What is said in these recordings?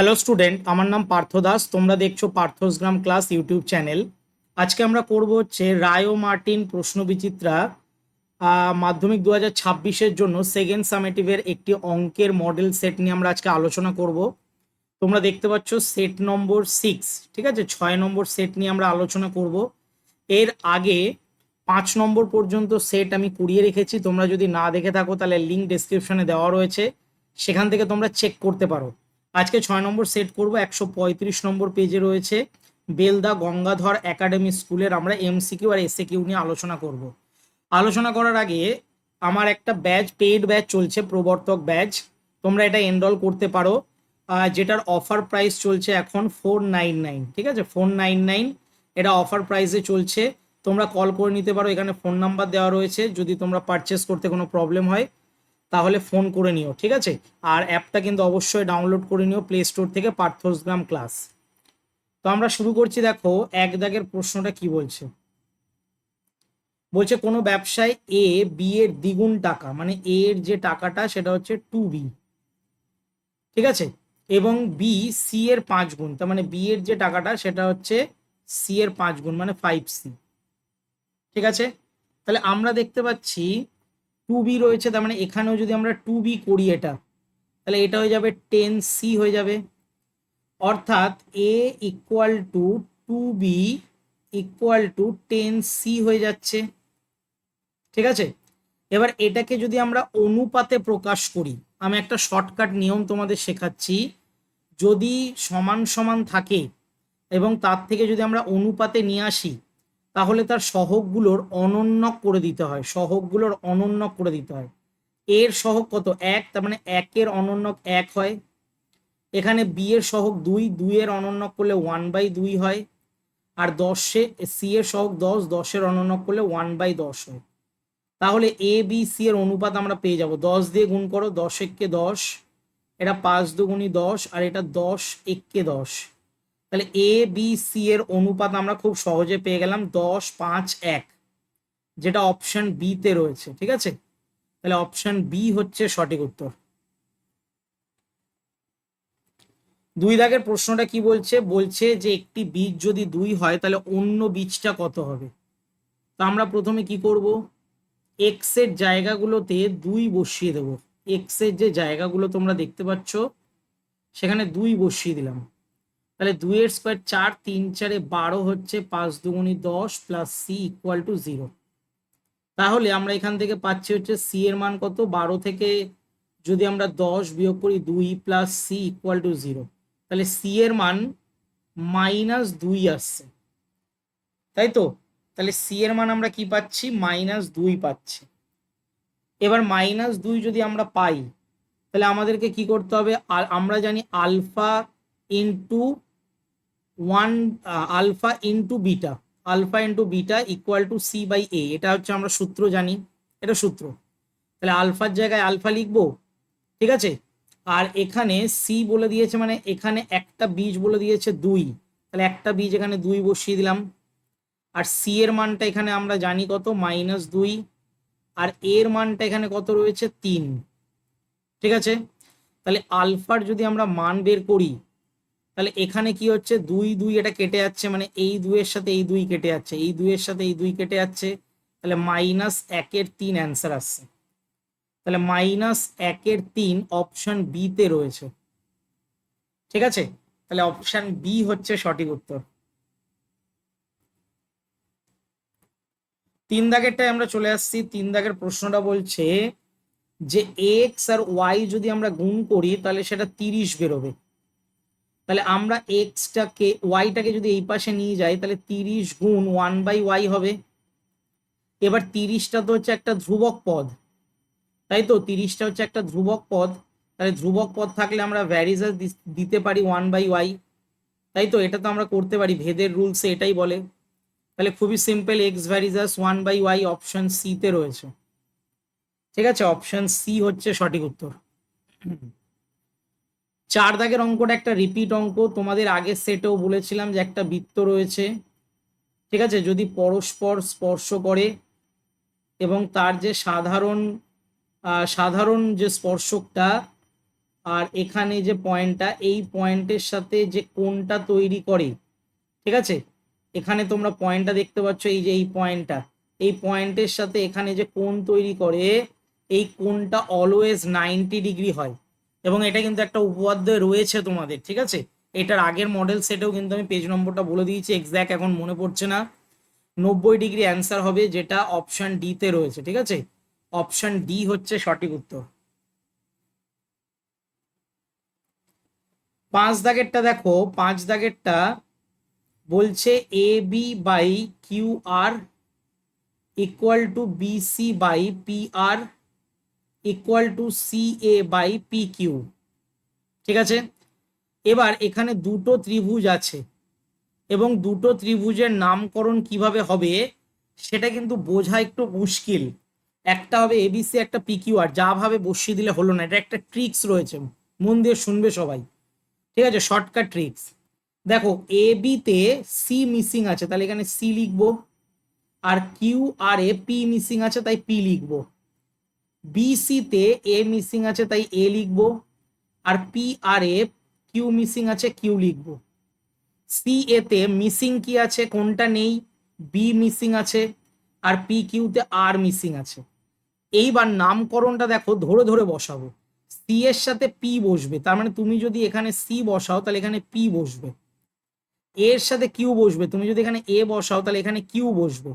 Hello student আমার নাম পার্থ দাস। তোমরা দেখছ পার্থসগ্রাম ক্লাস ইউটিউব চ্যানেল। আজকে আমরা করব হচ্ছে রায়ো মার্টিন প্রশ্ন বিচিত্রা আহ, মাধ্যমিক দু হাজার ছাব্বিশের জন্য সেকেন্ড সামেটিভের একটি অঙ্কের মডেল সেট নিয়ে আমরা আজকে আলোচনা করব। তোমরা দেখতে পাচ্ছ সেট নম্বর সিক্স ঠিক আছে? ছয় নম্বর সেট নিয়ে আমরা আলোচনা করব। এর আগে পাঁচ নম্বর পর্যন্ত সেট আমি কুড়িয়ে রেখেছি। তোমরা যদি না দেখে থাকো তাহলে লিঙ্ক ডেসক্রিপশনে দেওয়া রয়েছে। সেখান থেকে তোমরা চেক করতে পারো। আজকে ছয় নম্বর সেট করব, একশো পঁয়ত্রিশ নম্বর পেজে রয়েছে। বেলদা গঙ্গাধর একাডেমি স্কুলের আমরা এমসিকিউ আর এসএ কিউ নিয়ে আলোচনা করব। আলোচনা করার আগে আমার একটা ব্যাচ পেইড ব্যাচ চলছে, প্রবর্তক ব্যাচ তোমরা এটা এনরোল করতে পারো। যেটার অফার প্রাইস চলছে এখন ফোর নাইন নাইন ঠিক আছে? ফোর নাইন নাইন এটা অফার প্রাইসে চলছে। তোমরা কল করে নিতে পারো, এখানে ফোন নাম্বার দেওয়া রয়েছে। যদি তোমরা পারচেস করতে কোনো প্রবলেম হয় তাহলে ফোন করে নিও, ঠিক আছে? আর অ্যাপটা কিন্তু অবশ্যই ডাউনলোড করে নিও প্লে স্টোর থেকে পার্থসগ্রাম ক্লাস। তো আমরা শুরু করছি, দেখো, এক দাগের প্রশ্নটা কি বলছে? বলছে, কোনো ব্যবসায় এ বি এর দ্বিগুণ টাকা মানে এ এর যে টাকাটা, সেটা হচ্ছে টু বি ঠিক আছে? এবং বি সি এর পাঁচ গুণ, তার মানে বি এর যে টাকাটা, সেটা হচ্ছে সি এর পাঁচ গুণ মানে ফাইভ সি ঠিক আছে? তাহলে আমরা দেখতে পাচ্ছি টু বি রয়েছে, তার মানে এখানেও যদি আমরা টু বি করি এটা, তাহলে এটা হয়ে যাবে টেন সি হয়ে যাবে। অর্থাৎ A equal to two B equal to ten C হয়ে যাচ্ছে। ঠিক আছে? এবার এটাকে যদি আমরা অনুপাতে প্রকাশ করি, আমি একটা শর্টকাট নিয়ম তোমাদের শেখাচ্ছি। যদি সমান সমান থাকে এবং তার থেকে যদি আমরা অনুপাতে নিয়ে আসি তাহলে তার সহগগুলোর অনন্যক করে দিতে হয়, সহগগুলোর অনন্যক করে দিতে হয়। এর সহগ কত? এক, তার মানে একের অনন্যক এক হয়। এখানে বি এর সহগ দুই দুইয়ের অনন্যক করলে ওয়ান বাই দুই হয়। আর দশে, সি এর সহগ দশ, দশের অনন্যক করলে ওয়ান বাই দশ হয়। তাহলে এ, বি, সি এর অনুপাত আমরা পেয়ে যাব। দশ দিয়ে গুণ করো, দশ এককে দশ, এটা পাঁচ দুগুণি দশ, আর এটা দশ এককে দশ। তাহলে এ বি সি এর অনুপাত আমরা খুব সহজে পেয়ে গেলাম দশ, পাঁচ, এক, যেটা অপশন বি তে রয়েছে, ঠিক আছে? তাহলে অপশন বি হচ্ছে সঠিক উত্তর। দুই দাগের প্রশ্নটা কি বলছে? বলছে যে একটি বীজ যদি দুই হয়, তাহলে অন্য বীজটা কত হবে? তা আমরা প্রথমে কি করব? এক্সের জায়গাগুলোতে দুই বসিয়ে দেবো। এক্সের যে জায়গাগুলো তোমরা দেখতে পাচ্ছ, সেখানে দুই বসিয়ে দিলাম। তাহলে দুইয়ের স্কোয়ার চার, তিন চারে বারো হচ্ছে পাঁচ দুগুণি দশ plus C equal to zero তাহলে আমরা এখান থেকে পাচ্ছি হচ্ছে সি এর মান কত? বারো থেকে যদি আমরা দশ বিয়োগ করি দুই plus C equal to zero তাহলে সি এর মান মাইনাস দুই আসছে। তাই তো? তাহলে সি এর মান আমরা কি পাচ্ছি? মাইনাস দুই পাচ্ছি। এবার মাইনাস দুই যদি আমরা পাই, তাহলে আমাদেরকে কি করতে হবে? আমরা জানি alpha into one alpha into beta alpha into beta equal to C by A এটা হচ্ছে আমরা সূত্র জানি, এটা সূত্র। তাহলে আলফার জায়গায় আলফা লিখব, ঠিক আছে? আর এখানে সি বলে দিয়েছে মানে এখানে একটা বীজ বলে দিয়েছে দুই। তাহলে একটা বীজ এখানে দুই বসিয়ে দিলাম। আর সি এর মানটা এখানে আমরা জানি কত? মাইনাস দুই। আর এর মানটা এখানে কত রয়েছে? তিন। ঠিক আছে? তাহলে আলফার যদি আমরা মান বের করি তাহলে এখানে কি হচ্ছে? দুই দুই এটা কেটে যাচ্ছে মানে এই দুইয়ের সাথে এই দুই কেটে যাচ্ছে, এই দুইয়ের সাথে এই দুই কেটে যাচ্ছে, তাহলে মাইনাস একের তিন অ্যান্সার আসছে। তাহলে মাইনাস একের তিন অপশন বি তে রয়েছে। ঠিক আছে? তাহলে অপশন বি হচ্ছে সঠিক উত্তর। তিন দাগেরটায় আমরা চলে আসছি। তিন দাগের প্রশ্নটা বলছে যে এক্স আর ওয়াই যদি আমরা গুণ করি, তাহলে সেটা তিরিশ বেরোবে। তাহলে আমরা এক্সটাকে ওয়াইটাকে যদি এই পাশে নিয়ে যাই, তাহলে তিরিশ গুণ ওয়ান বাই ওয়াই হবে। এবার তিরিশটা তো হচ্ছে একটা ধ্রুবক পদ। তাই তো? তিরিশটা হচ্ছে একটা ধ্রুবক পদ। তাহলে ধ্রুবক পদ থাকলে আমরা ভ্যারিজাস দিতে পারি ওয়ান বাই ওয়াই তাই তো? এটা তো আমরা করতে পারি। ভেদের রুলসে এটাই বলে। তাহলে খুবই simple x varies as one by y option সিতে রয়েছে। ঠিক আছে? অপশন সি হচ্ছে সঠিক উত্তর। চার দাগের অঙ্কটা একটা রিপিট অঙ্ক। তোমাদের আগের সেটেও বলেছিলাম যে একটা বৃত্ত রয়েছে। ঠিক আছে? যদি পরস্পর স্পর্শ করে এবং তার যে সাধারণ সাধারণ যে স্পর্শকটা আর এখানে যে পয়েন্টটা, এই পয়েন্টের সাথে যে কোনটা তৈরি করে, ঠিক আছে? এখানে তোমরা পয়েন্টটা দেখতে পাচ্ছ, এই যে এই পয়েন্টটা। এই পয়েন্টের সাথে এখানে যে কোণ তৈরি করে, এই কোণটা অলওয়েজ নাইনটি ডিগ্রি হয়। এবং এটা কিন্তু একটা উপপাদ্য রয়েছে তোমাদের, ঠিক আছে? এটার আগের মডেল সেটেও কিন্তু আমি পেজ নম্বরটা বলে দিয়েছি এক্স্যাক্ট এখন মনে পড়ছে না। নব্বই ডিগ্রি অ্যান্সার হবে যেটা অপশন ডিতে রয়েছে, ঠিক আছে? অপশান ডি হচ্ছে সঠিক উত্তর। পাঁচ দাগেরটা দেখো, পাঁচ দাগেরটা বলছে A B by Q R equal to B C by P R equal to C A by P Q ঠিক আছে? এবার এখানে দুটো ত্রিভুজ আছে। এবং দুটো ত্রিভুজের নামকরণ কীভাবে হবে, সেটা কিন্তু বোঝা একটু মুশকিল। একটা হবে এবিসি একটা পিকিউ আর যা ভাবে বসিয়ে দিলে হলো না। এটা একটা ট্রিক্স রয়েছে। মন দিয়ে শুনবে সবাই। ঠিক আছে? শর্টকাট ট্রিক্স দেখো এ বিতে সি মিসিং আছে। তাহলে এখানে সি লিখব। আর কিউ আর এ পি মিসিং আছে, তাই পি লিখব। বিসিতে এ মিসিং আছে, তাই এ লিখব। আর পি আর এ কিউ মিসিং আছে কিউ লিখব। সি এতে মিসিং কি আছে, কোনটা নেই? বি মিসিং আছে, আর পি কিউতে আর মিসিং আছে। এইবার নামকরণটা দেখো, ধরে ধরে বসাবো। সি এর সাথে পি বসবে, তার মানে তুমি যদি এখানে সি বসাও, তাহলে এখানে পি বসবে। এর সাথে কিউ বসবে, তুমি যদি এখানে এ বসাও, তাহলে এখানে কিউ বসবে।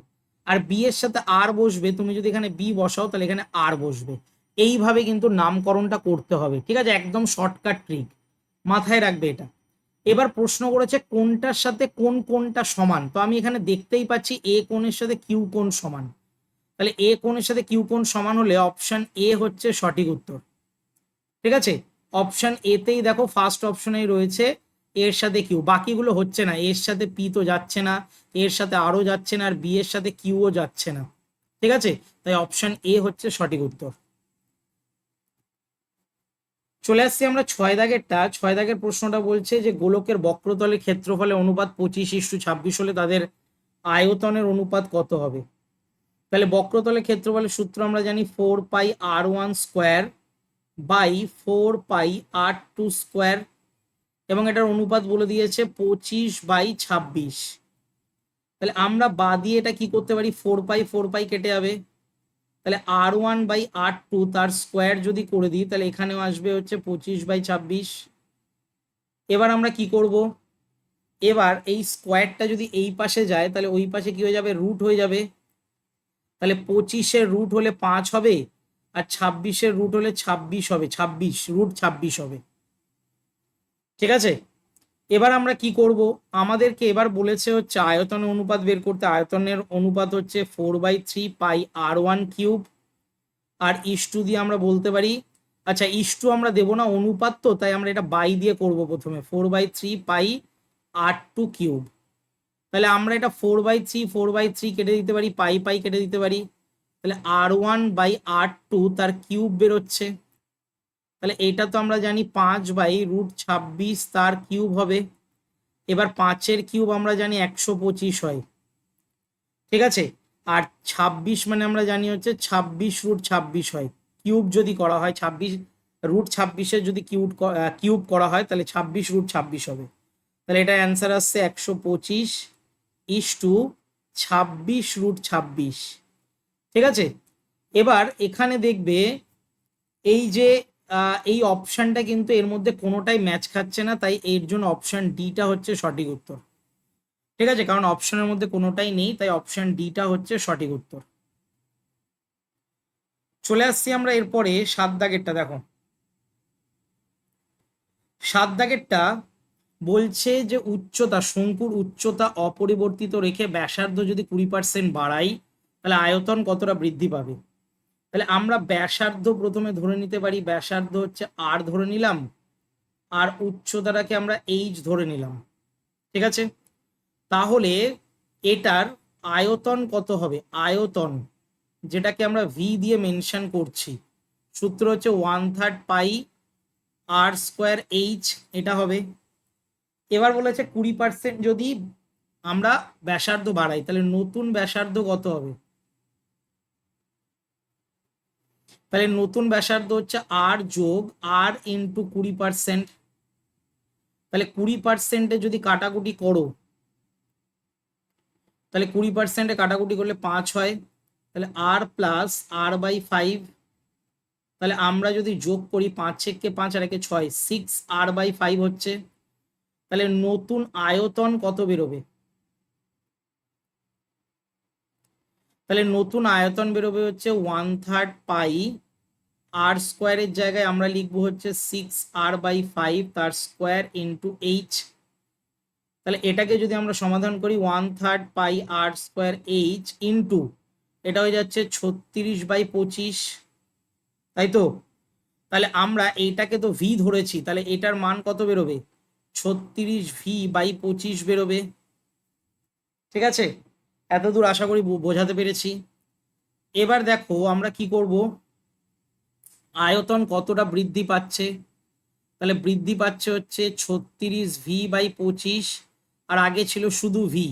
আর বি এর সাথে আর বসবে, তুমি যদি এখানে বি বসাও, তাহলে এখানে আর বসবে। এইভাবে কিন্তু নামকরণটা করতে হবে, ঠিক আছে? একদম শর্টকাট ট্রিক মাথায় রাখবে এটা। এবার প্রশ্ন করেছে কোনটার সাথে কোন কোনটা সমান? তো আমি এখানে দেখতেই পাচ্ছি এ কোণের সাথে কিউ কোণ সমান। তাহলে এ কোণের সাথে কিউ কোণ সমান হলে অপশন এ হচ্ছে সঠিক উত্তর। ঠিক আছে? অপশন এতেই দেখো ফার্স্ট অপশনেই রয়েছে এর সাথে কিউ, বাকিগুলো হচ্ছে না, এর সাথে পি তো যাচ্ছে না, এর সাথে আরও যাচ্ছে না, আর বি এর সাথে কিউও যাচ্ছে না, ঠিক আছে? তাই অপশন এ হচ্ছে সঠিক উত্তর। চলে আসছি আমরা ছয় দাগেরটা, ছয় দাগের প্রশ্নটা বলছে যে গোলকের বক্রতলের ক্ষেত্রফলে অনুপাত পঁচিশ ইস্টু ছাব্বিশ হলে তাদের আয়তনের অনুপাত কত হবে? তাহলে বক্রতলের ক্ষেত্রফলের সূত্র আমরা জানি four pi R one square by four pi R two square এবং এটার অনুপাত বলে দিয়েছে পঁচিশ বাই ছাব্বিশ। তাহলে আমরা বা দিয়ে এটা কি করতে পারি? ফোর পাই ফোর পাই কেটে যাবে। তাহলে R one by R two তার স্কোয়ার যদি করে দিই, তাহলে এখানেও আসবে হচ্ছে পঁচিশ বাই ছাব্বিশ। এবার আমরা কি করব? এবার এই স্কোয়ারটা যদি এই পাশে যায়, তাহলে ওই পাশে কি হয়ে যাবে? রুট হয়ে যাবে। তাহলে পঁচিশের রুট হলে পাঁচ হবে, আর ছাব্বিশের রুট হলে ছাব্বিশ হবে, ছাব্বিশ, রুট ছাব্বিশ হবে। ঠিক আছে? এবার আমরা কি করব? আমাদেরকে এবার বলেছে হচ্ছে আয়তনের অনুপাত বের করতে। আয়তনের অনুপাত হচ্ছে four by three pi R one cube R is to দিয়ে আমরা বলতে পারি। আচ্ছা ইস্টু আমরা দেবো না, অনুপাত তো, তাই আমরা এটা বাই দিয়ে করব প্রথমে। Four by three pi R two cube তাহলে আমরা এটা four by three four by three কেটে দিতে পারি পাই পাই কেটে দিতে পারি। তাহলে R one by R two তার কিউব বেরোচ্ছে। তাহলে এইটা তো আমরা জানি পাঁচ বাই রুট ছাব্বিশ তার কিউব হবে। এবার পাঁচের কিউব আমরা জানি একশো পঁচিশ হয়। ঠিক আছে? আর ছাব্বিশ মানে আমরা জানি হচ্ছে ছাব্বিশ রুট ছাব্বিশ হয়। কিউব যদি করা হয় ছাব্বিশ, রুট ছাব্বিশের যদি কিউব কিউব করা হয় তাহলে ছাব্বিশ রুট ছাব্বিশ হবে। তাহলে এটা অ্যান্সার আসছে একশো পঁচিশ ইস টু ছাব্বিশ রুট ছাব্বিশ। ঠিক আছে? এবার এখানে দেখবে এই যে এই অপশানটা কিন্তু এর মধ্যে কোনোটাই ম্যাচ খাচ্ছে না, তাই এর জন্য অপশান ডিটা হচ্ছে সঠিক উত্তর। ঠিক আছে? কারণ অপশনের মধ্যে কোনোটাই নেই, তাই অপশান ডিটা হচ্ছে সঠিক উত্তর। চলে আসছি আমরা এরপরে সাত দাগেরটা, দেখো। সাত দাগেরটা বলছে যে উচ্চতা, শঙ্কুর উচ্চতা অপরিবর্তিত রেখে ব্যাসার্ধ যদি কুড়ি পার্সেন্ট বাড়াই, তাহলে আয়তন কতটা বৃদ্ধি পাবে? তাহলে আমরা ব্যাসার্ধ প্রথমে ধরে নিতে পারি, ব্যাসার্ধ হচ্ছে আর ধরে নিলাম আর উচ্চতাটাকে আমরা এইচ ধরে নিলাম, ঠিক আছে? তাহলে এটার আয়তন কত হবে? আয়তন, যেটাকে আমরা ভি দিয়ে মেনশন করছি, সূত্র হচ্ছে one third pi R square H এটা হবে। এবার বলেছে কুড়ি পার্সেন্ট যদি আমরা ব্যাসার্ধ বাড়াই, তাহলে নতুন ব্যাসার্ধ কত হবে? তাহলে নতুন ব্যাসার্ধ হচ্ছে আর যোগ আর ইন্টু কুড়ি পার্সেন্ট তাহলে কুড়ি পার্সেন্টে যদি কাটাকুটি করো, তাহলে কুড়ি পার্সেন্টে কাটাকুটি করলে পাঁচ হয়। তাহলে R plus R by five তাহলে আমরা যদি যোগ করি পাঁচ ছেককে পাঁচ আর একে ছয় সিক্স আর বাই ফাইভ হচ্ছে। তাহলে নতুন আয়তন কত বেরোবে? তাহলে নতুন আয়তন বেরোবে হচ্ছে ওয়ান থার্ড পাই আর স্কোয়ারের জায়গায় আমরা লিখব হচ্ছে সিক্স আর বাই ফাইভ তার স্কোয়ার ইন্টু এইচ তাহলে এটাকে যদি আমরা সমাধান করি one third pi R square H into এটা হয়ে যাচ্ছে ছত্রিশ বাই পঁচিশ। তাই তো? তাহলে আমরা এইটাকে তো ভি ধরেছি, তাহলে এটার মান কত বেরোবে? ছত্রিশ ভি বাই পঁচিশ বেরোবে। ঠিক আছে? এত দূর আশা করি বোঝাতে পেরেছি। এবার দেখো আমরা কি করব? আয়তন কতটা বৃদ্ধি পাচ্ছে? তাহলে বৃদ্ধি পাচ্ছে হচ্ছে ছত্রিশ ভি বাই পঁচিশ, আর আগে ছিল শুধু ভি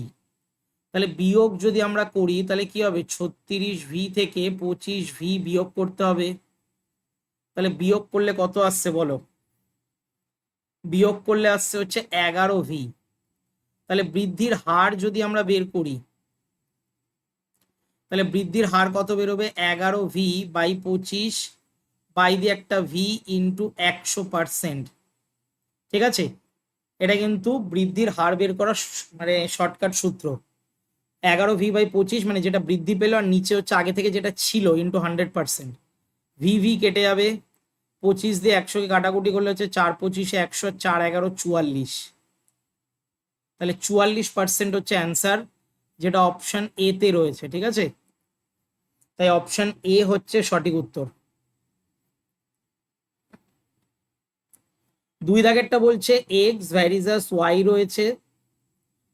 তাহলে বিয়োগ যদি আমরা করি, তাহলে কি হবে? ছত্রিশ ভি থেকে পঁচিশ ভি বিয়োগ করতে হবে। তাহলে বিয়োগ করলে কত আসছে বলো? বিয়োগ করলে আসছে হচ্ছে এগারো ভি তাহলে বৃদ্ধির হার যদি আমরা বের করি, তাহলে বৃদ্ধির হার কত বেরোবে? এগারো ভি বাই পঁচিশ বাই দিয়ে একটা ভি ইন্টু একশো পার্সেন্ট ঠিক আছে? এটা কিন্তু বৃদ্ধির হার বের করার স- মানে শর্টকাট সূত্র। এগারো ভি বাই পঁচিশ মানে যেটা বৃদ্ধি পেল আর নিচে হচ্ছে আগে থেকে যেটা ছিল into hundred percent V V কেটে যাবে। পঁচিশ দিয়ে একশোকে কাটাকুটি করলে হচ্ছে চার পঁচিশে একশো, চার এগারো, চুয়াল্লিশ। তাহলে চুয়াল্লিশ পার্সেন্ট হচ্ছে অ্যান্সার যেটা অপশন এ তে রয়েছে, ঠিক আছে? তাই অপশন এ হচ্ছে সঠিক উত্তর। দুই দাগেরটা বলছে এক্স ভ্যারিজাস ওয়াই রয়েছে।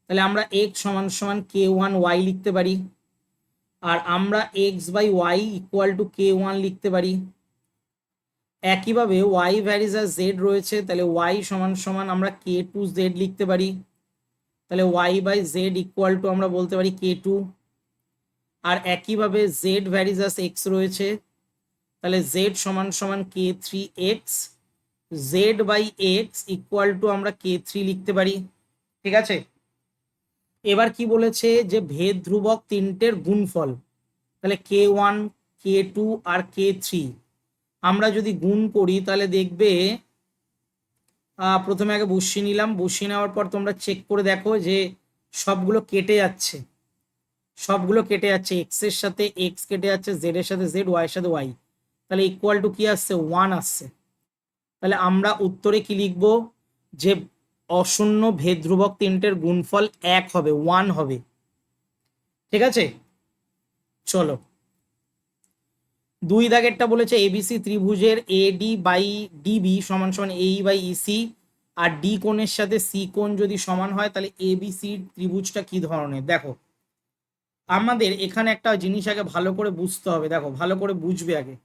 তাহলে আমরা এক্স সমান সমান কে ওয়ান ওয়াই লিখতে পারি। আর আমরা x by y equal to K one লিখতে পারি। একইভাবে ওয়াই ভ্যারিজাস জেড রয়েছে, তাহলে ওয়াই সমান সমান আমরা কে টু জেড লিখতে পারি। তাহলে y by Z equal to আমরা বলতে পারি কে টু আর একইভাবে জেড ভ্যারিজাস এক্স রয়েছে, তাহলে জেড সমান সমান K three x Z by x equal to আমরা কে থ্রি লিখতে পারি, ঠিক আছে? এবার কি বলেছে যে ভেদ ধ্রুবক তিনটের গুণফল, তাহলে কে ওয়ান কে টু আর কে থ্রি আমরা যদি গুণ করি, তাহলে দেখবে প্রথমে আগে বসিয়ে নিলাম। বসিয়ে নেওয়ার পর তোমরা চেক করে দেখো যে সবগুলো কেটে যাচ্ছে। সবগুলো কেটে যাচ্ছে। এক্সের সাথে এক্স কেটে যাচ্ছে জেড এর সাথে জেড ওয়াই এর সাথে ওয়াই তাহলে ইকুয়াল টু কি আসছে? ওয়ান আসছে। তাহলে আমরা উত্তরে কি লিখব? যে অশূন্য ভেদ ধ্রুবক তিনটের গুণফল এক হবে ওয়ান হবে। ঠিক আছে? চলো। দুই দাগেরটা বলেছে এবিসি ত্রিভুজের এ ডি বাই ডিবি সমান সমান এই বাই ইসি আর ডি কোণের সাথে সি কোণ যদি সমান হয়, তাহলে এবিসি ত্রিভুজটা কি ধরনের? দেখো, আমাদের এখানে একটা জিনিস আগে ভালো করে বুঝতে হবে। দেখো, ভালো করে বুঝবে আগে।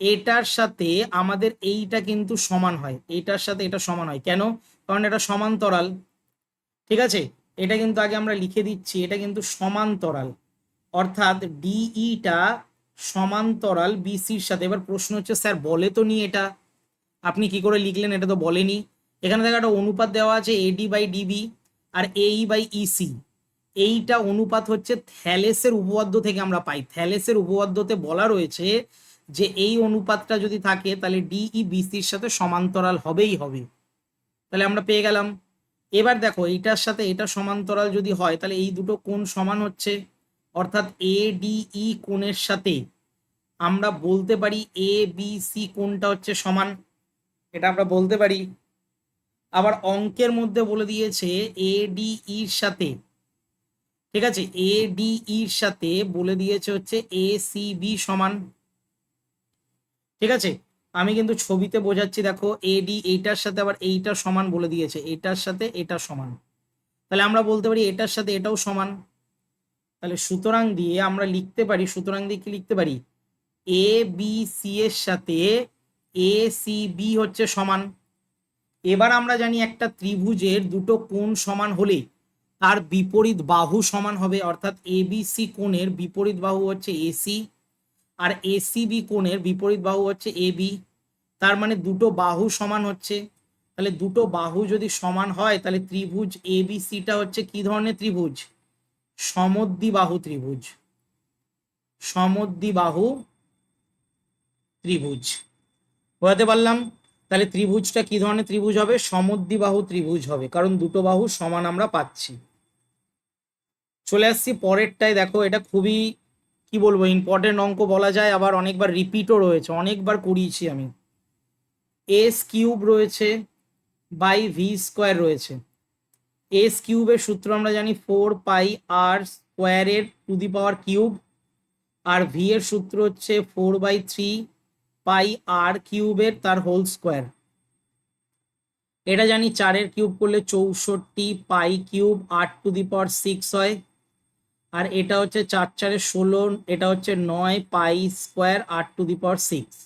এটার সাথে আমাদের এইটা কিন্তু সমান হয়। এইটার সাথে এটা সমান হয়। কেন? কারণ এটা সমান্তরাল। ঠিক আছে? এটা কিন্তু আগে আমরা লিখে দিচ্ছি, এটা কিন্তু সমান্তরাল। অর্থাৎ ডিইটা সমান্তরাল বিসির সাথে। এবার প্রশ্ন হচ্ছে, স্যার বলে তো নি এটা? আপনি কি করে লিখলেন? এটা তো বলেনি। এখানে দেখো একটা অনুপাত দেওয়া আছে, এডি বাই ডিবি আর এই বাই ইসি। এইটা অনুপাত হচ্ছে থ্যালেসের উপপাদ্য থেকে আমরা পাই। থ্যালেসের উপপাদ্যতে বলা রয়েছে যে এই অনুপাতটা যদি থাকে, তাহলে ডিই বিসির সাথে সমান্তরাল হবেই হবে। তাহলে আমরা পেয়ে গেলাম। এবার দেখো, এইটার সাথে এটা সমান্তরাল যদি হয়, তাহলে এই দুটো কোণ সমান হচ্ছে। অর্থাৎ এ ডিই কোণের সাথে আমরা বলতে পারি এ বি সি কোণটা হচ্ছে সমান। এটা আমরা বলতে পারি। আবার অঙ্কের মধ্যে বলে দিয়েছে এ ডিইর সাথে। ঠিক আছে? এ ডিইর সাথে বলে দিয়েছে হচ্ছে এ সি বি সমান। ঠিক আছে? আমি কিন্তু ছবিতে বোঝাচ্ছি, দেখো এডি এইটার সাথে আবার এইটা সমান বলে দিয়েছে। এটার সাথে এটা সমান। তাহলে আমরা বলতে পারি এটার সাথে এটাও সমান। তাহলে সুতরাং দিয়ে আমরা লিখতে পারি, সুতরাং দিয়ে কি লিখতে পারি? এ বি সি এর সাথে এ সি বি হচ্ছে সমান। এবার আমরা জানি একটা ত্রিভুজের দুটো কোণ সমান হলে তার বিপরীত বাহু সমান হবে, অর্থাৎ এ বি সি কোণের বিপরীত বাহু হচ্ছে এসি আর এসিবি কোণের বিপরীত বাহু হচ্ছে এ বি তার মানে দুটো বাহু সমান হচ্ছে। তাহলে দুটো বাহু যদি সমান হয়, তাহলে ত্রিভুজ এ বি সিটা হচ্ছে কি ধরনের ত্রিভুজ? সমদ্বিবাহু ত্রিভুজ। সমদ্বিবাহু ত্রিভুজ। বোঝাতে পারলাম? তাহলে ত্রিভুজটা কি ধরনের ত্রিভুজ হবে? সমদ্বিবাহু ত্রিভুজ হবে, কারণ দুটো বাহু সমান আমরা পাচ্ছি। চলে আসছি পরেরটায়। দেখো, এটা খুবই কি বলব ইম্পর্টেন্ট অঙ্ক বলা যায়, আবার অনেকবার রিপিটও রয়েছে, অনেকবার করিয়েছি আমি। এস কিউব রয়েছে বাই ভি স্কোয়ার রয়েছে। এস কিউবের সূত্র আমরা জানি ফোর পাই আর স্কোয়ারের টু দি পাওয়ার কিউব আর ভি এর সূত্র হচ্ছে four by three pi R কিউবের তার হোল স্কোয়ার এটা জানি চারের কিউব করলে চৌষট্টি পাই কিউব আট টু দি পাওয়ার সিক্স হয়। আর এটা হচ্ছে চার চারে ষোলো, এটা হচ্ছে নয়, পাই স্কোয়ার আট টু দি পাওয়ার সিক্স।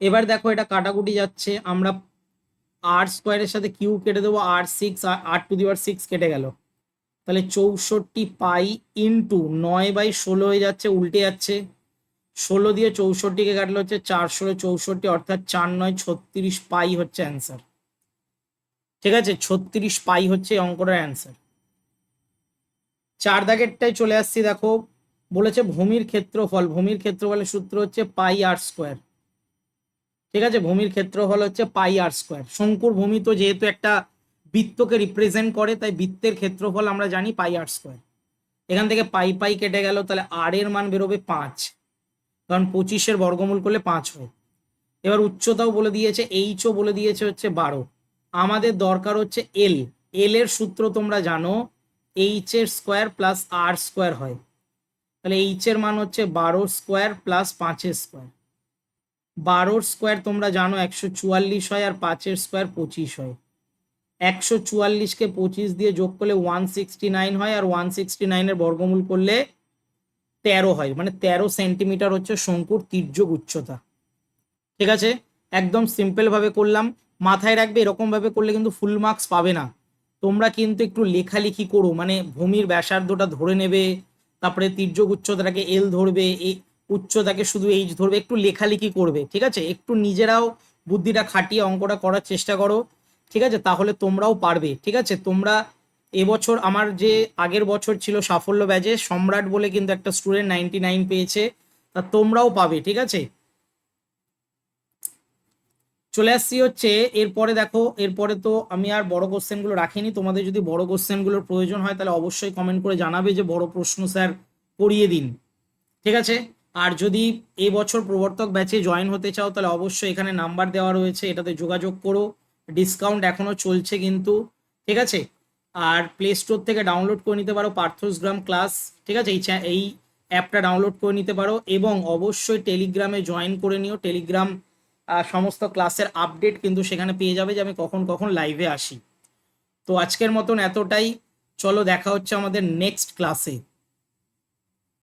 এবার দেখো এটা কাটাকুটি যাচ্ছে, আমরা আর স্কোয়ারের সাথে কিউ কেটে দেবো, আর সিক্স আট টু দি পাওয়ার সিক্স কেটে গেল। তাহলে চৌষট্টি পাই ইন্টু নয় বাই ষোলো হয়ে যাচ্ছে, উল্টে যাচ্ছে। ষোলো দিয়ে চৌষট্টিকে কাটলে হচ্ছে চার ষোলো চৌষট্টি, অর্থাৎ চার নয় ছত্রিশ পাই হচ্ছে অ্যান্সার। ঠিক আছে, ছত্রিশ পাই হচ্ছে অঙ্কটার অ্যান্সার। চার দাগেরটায় চলে আসছি, দেখো। বলেছে ভূমির ক্ষেত্রফল। ভূমির ক্ষেত্রফলের সূত্র হচ্ছে পাই আর স্কোয়ার। ঠিক আছে? ভূমির ক্ষেত্রফল হচ্ছে পাই আর স্কোয়ার। শঙ্কুর ভূমি তো যেহেতু একটা বৃত্তকে রিপ্রেজেন্ট করে, তাই বৃত্তের ক্ষেত্রফল আমরা জানি পাই আর স্কোয়ার। এখান থেকে পাই পাই কেটে গেল, তাহলে আর এর মান বেরোবে পাঁচ। কারণ পঁচিশের বর্গমূল করলে পাঁচ হয়। এবার উচ্চতাও বলে দিয়েছে, এইচও বলে দিয়েছে হচ্ছে বারো। আমাদের দরকার হচ্ছে এল এল এর সূত্র তোমরা জানো এইচ এর স্কোয়ার প্লাস আর স্কোয়ার হয়। তাহলে এইচ এর মান হচ্ছে বারো স্কোয়ার প্লাস পাঁচের স্কোয়ার বারোর স্কোয়ার তোমরা জানো একশো চুয়াল্লিশ হয় আর পাঁচের স্কোয়ার পঁচিশ হয়। একশো চুয়াল্লিশকে পঁচিশ দিয়ে যোগ করলে ওয়ান সিক্সটি নাইন হয় আর ওয়ান সিক্সটি নাইনের বর্গমূল করলে তেরো হয়। মানে তেরো সেন্টিমিটার হচ্ছে শঙ্কুর তির্যক উচ্চতা। ঠিক আছে? একদম সিম্পল ভাবে করলাম। মাথায় রাখবে এরকম ভাবে করলে কিন্তু ফুল মার্কস পাবে না। তোমরা কিন্তু একটু লেখালেখি করো মানে ভূমির ব্যাসার্ধটা ধরে নেবে, তারপরে তির্যক উচ্চতাটাকে এল ধরবে এই উচ্চতাকে শুধু এইচ ধরবে, একটু লেখালেখি করবে, ঠিক আছে? একটু নিজেরাও বুদ্ধিটা খাটিয়ে অঙ্কটা করার চেষ্টা করো, ঠিক আছে? তাহলে তোমরাও পারবে, ঠিক আছে? তোমরা এবছর আমার যে আগের বছর ছিল সাফল্য ব্যাজে সম্রাট বলে কিন্তু একটা স্টুডেন্ট নাইনটি নাইন পেয়েছে, তা তোমরাও পাবে, ঠিক আছে? চলে আসছি হচ্ছে, এরপরে দেখো, এরপরে তো আমি আর বড় কোশ্চেনগুলো রাখিনি। তোমাদের যদি বড় কোশ্চেনগুলোর প্রয়োজন হয়, তাহলে অবশ্যই কমেন্ট করে জানাবে যে বড় প্রশ্ন স্যার করিয়ে দিন। ঠিক আছে? আর যদি এই বছর প্রবর্তক ব্যাচে জয়েন হতে চাও, তাহলে অবশ্যই এখানে নাম্বার দেওয়া রয়েছে, এটাতে যোগাযোগ করো। ডিসকাউন্ট এখনও চলছে কিন্তু, ঠিক আছে? আর প্লে স্টোর থেকে ডাউনলোড করে নিতে পারো পার্থসগ্রাম ক্লাস ঠিক আছে? এই এই অ্যাপটা ডাউনলোড করে নিতে পারো। এবং অবশ্যই টেলিগ্রামে জয়েন করে নিও। টেলিগ্রাম সমস্ত ক্লাসের আপডেট কিন্তু সেখানে পেয়ে যাবে যে আমি কখন কখন লাইভে আসি। তো আজকের মতন এতটাই। চলো দেখা হচ্ছে আমাদের নেক্সট ক্লাসে